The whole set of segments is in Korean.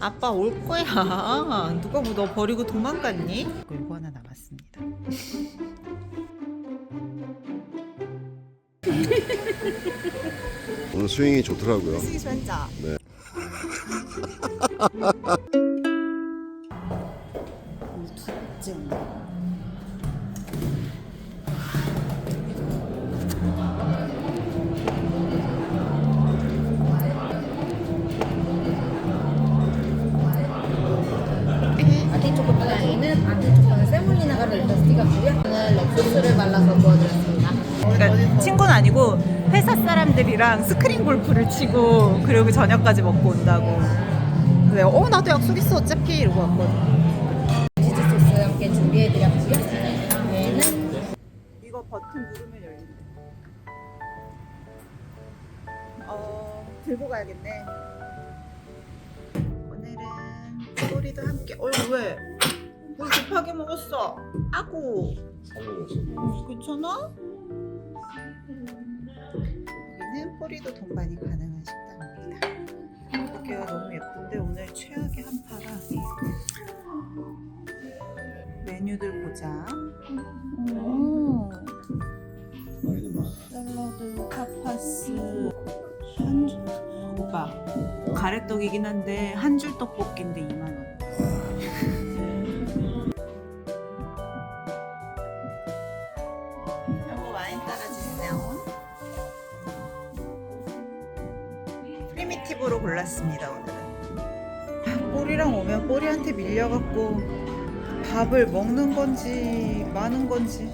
아빠 올 거야. 누가 뭐 너 버리고 도망갔니? 이거 하나 남았습니다. 오늘 스윙이 좋더라고요. 쓰기 좋았죠? 네. 두증. 아 렉소스를 발라서 구워드렸습니다. 그러니까 친구는 아니고 회사 사람들이랑 스크린 골프를 치고 그리고 저녁까지 먹고 온다고. 그래, 어 나도 약속 있어 어차피 이러고 왔거든. 치즈 소스 함께 준비해드렸고요. 다음에는 이거 버튼 누르면 열린대. 어 들고 가야겠네. 오늘은 소리도 함께. 어 왜? 물 급하게 먹었어. 아구. 어, 괜찮아? 여기는 포리도 동반이 가능한 식당입니다. 여기가 너무 예쁜데 오늘 최악의 한파라 메뉴들 보자. 오, 샐러드, 타파스, 한 줄. 오빠 가래떡이긴 한데 한 줄 떡볶이인데 2만 원. 골랐습니다 오늘은. 뽀리랑 오면 뽀리한테 밀려갖고 밥을 먹는 건지 마는 건지.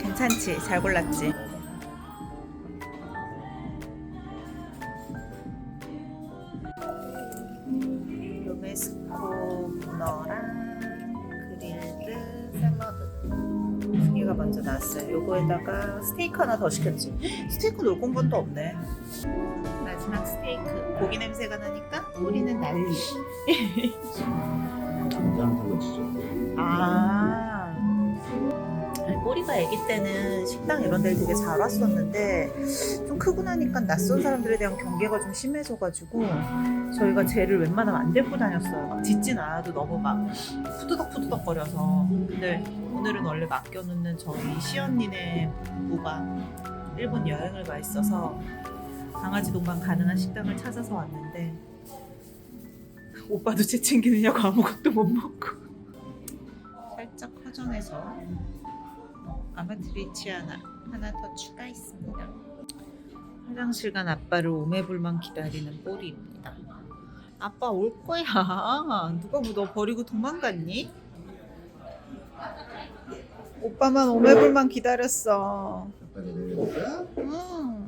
괜찮지? 잘 골랐지? 로메스코 문어랑 두 개가 먼저 나왔어요. 요거에다가 스테이크 하나 더 시켰지. 스테이크 놀 공간도 없네. 마지막 스테이크. 고기 냄새가 나니까 우리는 난리. 아. 꼬리가 아기 때는 식당 이런 데를 되게 잘 왔었는데 좀 크고 나니까 낯선 사람들에 대한 경계가 좀 심해져가지고 저희가 쟤를 웬만하면 안 데리고 다녔어요. 막 짖진 않아도 너무 막 푸드덕푸드덕 거려서. 근데 오늘은 원래 맡겨놓는 저희 시언니네 부부가 일본 여행을 가 있어서 강아지 동반 가능한 식당을 찾아서 왔는데 오빠도 쟤 챙기느냐고 아무것도 못 먹고 살짝 허전해서 아마트리치아나 하나 더 추가했습니다. 화장실 간 아빠를 오매불만 기다리는 뽀리입니다. 아빠 올 거야. 누가 뭐 너 버리고 도망갔니? 오빠만 오매불만 기다렸어. 응. 일장님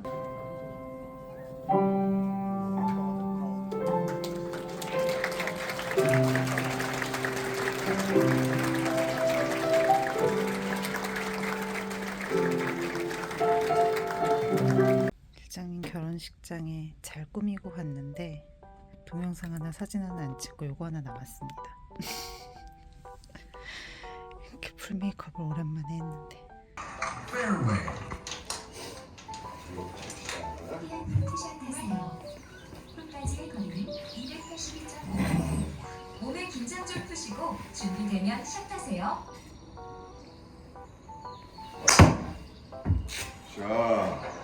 결혼식장에 잘 꾸미고 갔는데 동영상 하나 사진 하나 안 찍고 요거 하나 남았습니다. 이렇게 풀 메이크업을 오랜만에 했는데 끝까지의 거리는 282.5m. 몸에 긴장 좀 푸시고 준비되면 샷 하세요. 자.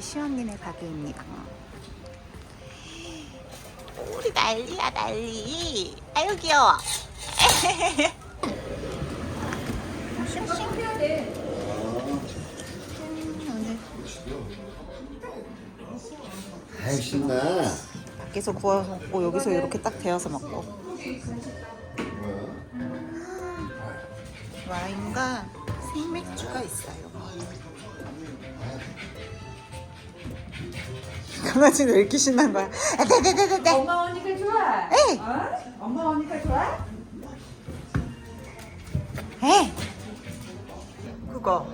시언니네 가게입니다. 우리 난리야 난리. 아유 귀여워. 아이 신나. 밖에서 구워서 먹고 여기서 이렇게 딱 데워서 먹고 와인과 생맥주가 있어요. 강아지는 왜 이렇게 신난 거야? 아, 네, 네, 네, 네, 네. 엄마 오니까 좋아. 에이. 어? 엄마 오니까 좋아? 에 그거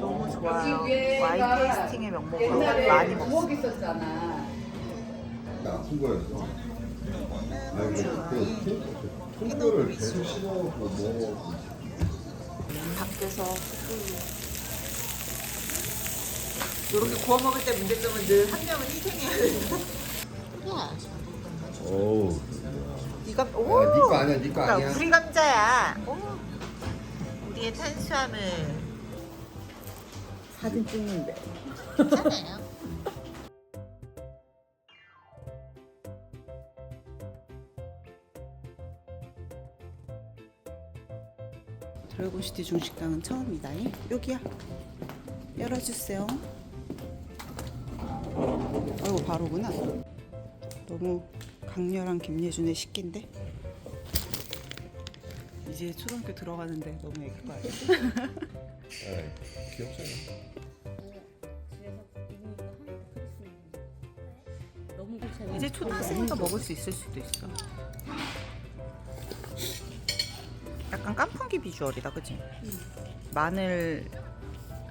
너무 좋아요. 와인 테이스팅의 명목으로 많이 먹어. 있었잖아. 아픈 거였어. 아니 그 통뼈를 계속 씹어갖고 뭐 밖에서 이렇게 구워 먹을 때 문제점은 늘 한 명은 희생해야 된다. 어우 네가 아, 니거 아니야 니거 아니야 우리 감자야. 오. 우리의 탄수화물. 사진 찍는데. 드래곤시티 중식당은 처음이다. 여기야. 열어주세요. 아이고 바로구나. 너무 강렬한 김예준의 식기인데. 이제 초등학교 들어가는데 너무 애기 거 아니야? 귀엽잖아. 이제 초등학생이니까 먹을 수 있을 수도 있어. 약간 깐풍기 비주얼이다, 그치? 마늘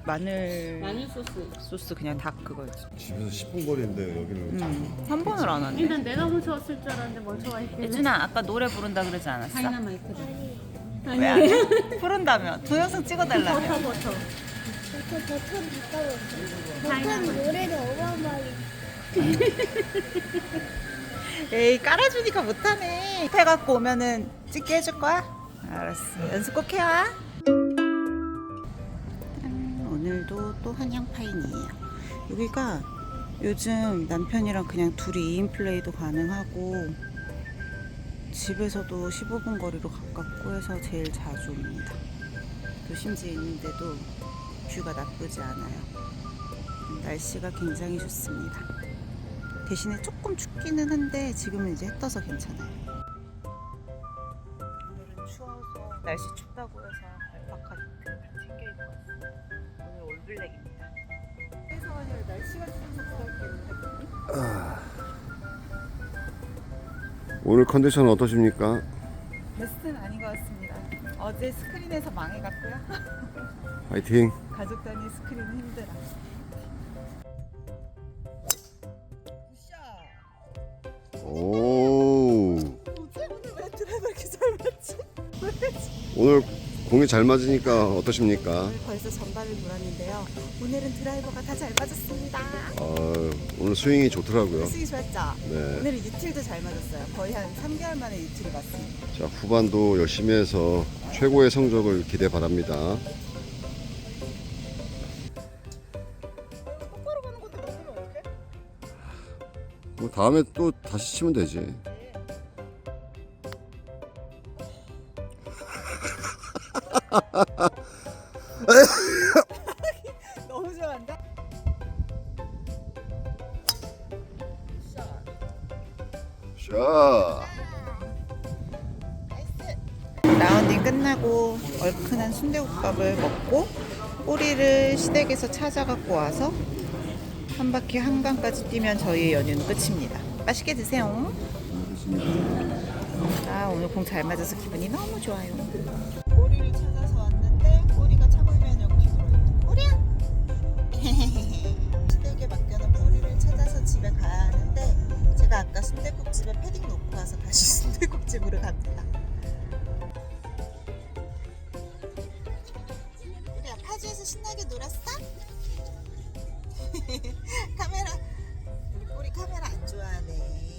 마늘 마늘 소스. 소스 그냥 닭 그거지. 집에서 10분 거리인데 여기를 음, 한 번을 안 하네. 일단 내가 먼저 왔을 줄 알았는데 먼저 와 있길래. 예준아, 아까 노래 부른다 그러지 않았어? 다이나마이트다. 왜 안 해? 부른다며. 동영상 찍어달라며. 버터. 버튼 가까웠어. 버튼 노래도 어마어마하게. 에이, 깔아주니까 못하네. 해갖고 오면은 찍게 해줄 거야? 알았어. 연습 꼭 해와. 또 한양파인이에요. 여기가 요즘 남편이랑 그냥 둘이 2인 플레이도 가능하고 집에서도 15분 거리로 가깝고 해서 제일 자주 옵니다. 도심지에 있는데도 뷰가 나쁘지 않아요. 날씨가 굉장히 좋습니다. 대신에 조금 춥기는 한데 지금은 이제 해 떠서 괜찮아요. 오늘은 추워서 날씨 춥다고 해서 블랙입니다. 그래서 날씨가 추워서 그렇게 오늘 컨디션 어떠십니까? 베스트는 아닌 것 같습니다. 어제 스크린에서 망해갔고요. 파이팅 가족 단위 스크린은 힘들어. 오 오늘 왜 드라이버 이렇게 잘 맞지? 오늘 공이 잘 맞으니까 어떠십니까? 오늘 벌써 전반을 돌았는데요. 오늘은 드라이버가 다 잘 맞았습니다. 아, 오늘 스윙이 좋더라고요 쓰기 좋았죠? 네. 오늘은 유틸도 잘 맞았어요. 거의 한 3개월 만에 유틸을 봤습니다. 자 후반도 열심히 해서 최고의 성적을 기대 바랍니다? 뭐 다음에 또 다시 치면 되지 너무 좋아한다. 샤 라운딩 끝나고 얼큰한 순대국밥을 먹고 꼬리를 시댁에서 찾아갖고 와서 한 바퀴 한강까지 뛰면 저희의 연휴는 끝입니다. 맛있게 드세요. 아 오늘 공 잘 맞아서 기분이 너무 좋아요. 아까 순대국집에 패딩 놓고 와서 다시 순대국집으로 갑니다. 우리 아파주에서 신나게 놀았어? 카메라 우리 카메라 안 좋아하네.